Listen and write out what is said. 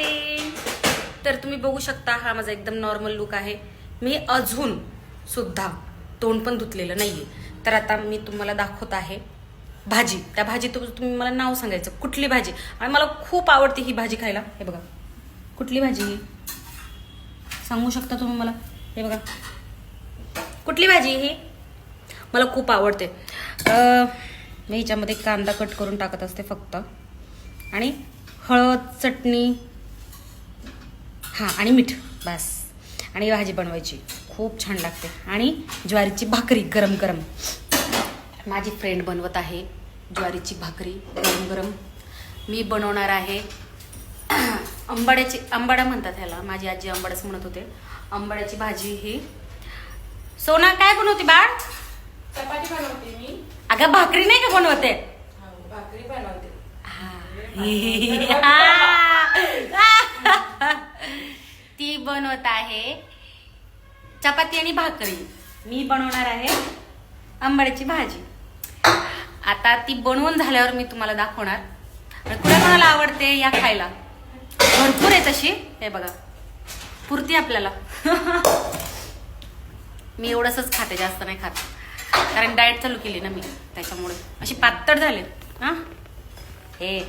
Morning तर तुम्ही बघू शकता हा माझा एकदम नॉर्मल लुक आहे. मी अजून सुद्धा तोंड पण धुतलेलं नाहीये. तर आता मी तुम्हाला दाखवत आहे भाजी. त्या भाजी तुम्ही मला नाव सांगायचं. कुठली भाजी? आणि मला खूप आवडते ही भाजी खायला. हे बघा. कुठली भाजी ही? सांगू शकता तुम्ही मला? हे बघा. कुठली भाजी ही? मला खूप आवडते. मी ह्याच्यामध्ये कांदा कट करून टाकत असते फक्त. आणि हळद चटणी हां आणि मीठ. बस. आणि ही भाजी बनवायची. खूप छान लागते. आणि ज्वारीची भाकरी गरम गरम. माझी फ्रेंड बनवत आहे ज्वारीची भाकरी गरम गरम. मी बनवणार आहे आंबाड्याची आंबाडा म्हणतात ह्याला. माझी आजी आंबाडाच म्हणत होते. आंबाड्याची भाजी ही. सोना काय बनवते बाळ? चपाती बनवते मी. अगं भाकरी नाही का बनवते? हो, भाकरी बनवते. ती बनवत आहे. चपाती आणि भाकरी. मी बनवणार आहे आंबाड्याची भाजी. आता ती बनवून झाल्यावर मी तुम्हाला दाखवणार. आणि कोणाला आवडते या खायला? भरपूर आहे तशी हे बघा. पुरती आपल्याला. मी एवढंच खाते जास्त नाही खात. कारण डाएट चालू केली ना मी. त्याच्यामुळे. अशी पातळ झाले हा? हे.